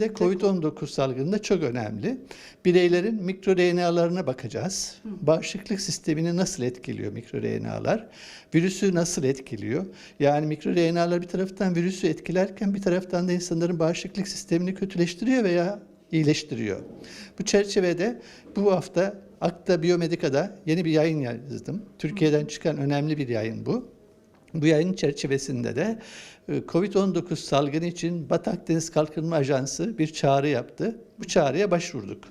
de COVID-19 salgınında çok önemli. Bireylerin mikroRNA'larına bakacağız. Bağışıklık sistemini nasıl etkiliyor mikroRNA'lar? Virüsü nasıl etkiliyor? Yani mikroRNA'lar bir taraftan virüsü etkilerken bir taraftan da insanların bağışıklık sistemini kötüleştiriyor veya iyileştiriyor. Bu çerçevede bu hafta Akta Biyomedika'da yeni bir yayın yazdım. Türkiye'den çıkan önemli bir yayın bu. Bu yayın çerçevesinde de e, COVID-19 salgını için Batı Akdeniz Kalkınma Ajansı bir çağrı yaptı. Bu çağrıya başvurduk.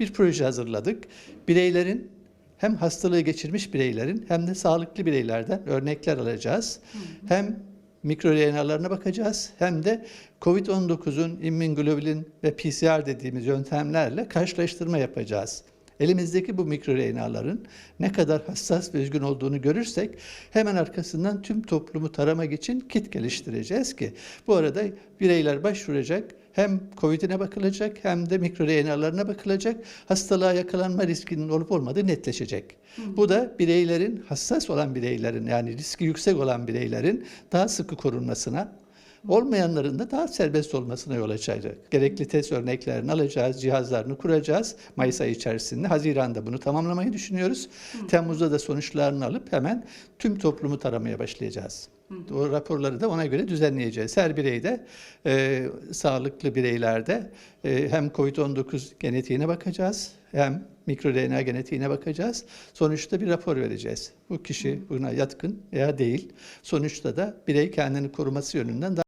Bir proje hazırladık. Bireylerin hem hastalığı geçirmiş bireylerin hem de sağlıklı bireylerden örnekler alacağız. Hem mikroRNA'larına bakacağız hem de COVID-19'un immunoglobulin ve PCR dediğimiz yöntemlerle karşılaştırma yapacağız. Elimizdeki bu mikroRNA'ların ne kadar hassas ve üzgün olduğunu görürsek hemen arkasından tüm toplumu taramak için kit geliştireceğiz ki bu arada bireyler başvuracak hem COVID'ine bakılacak hem de mikroRNA'larına bakılacak. Hastalığa yakalanma riskinin olup olmadığı netleşecek. Bu da bireylerin hassas olan bireylerin yani riski yüksek olan bireylerin daha sıkı korunmasına Olmayanların da daha serbest olmasına yol açacak. Gerekli test örneklerini alacağız, cihazlarını kuracağız. Mayıs ayı içerisinde, Haziran'da bunu tamamlamayı düşünüyoruz. Temmuz'da da sonuçlarını alıp hemen tüm toplumu taramaya başlayacağız. O raporları da ona göre düzenleyeceğiz. Her bireyde, e, sağlıklı bireylerde e, hem COVID-19 genetiğine bakacağız, hem mikroRNA genetiğine bakacağız. Sonuçta bir rapor vereceğiz. Bu kişi buna yatkın veya değil. Sonuçta da birey kendini koruması yönünden daha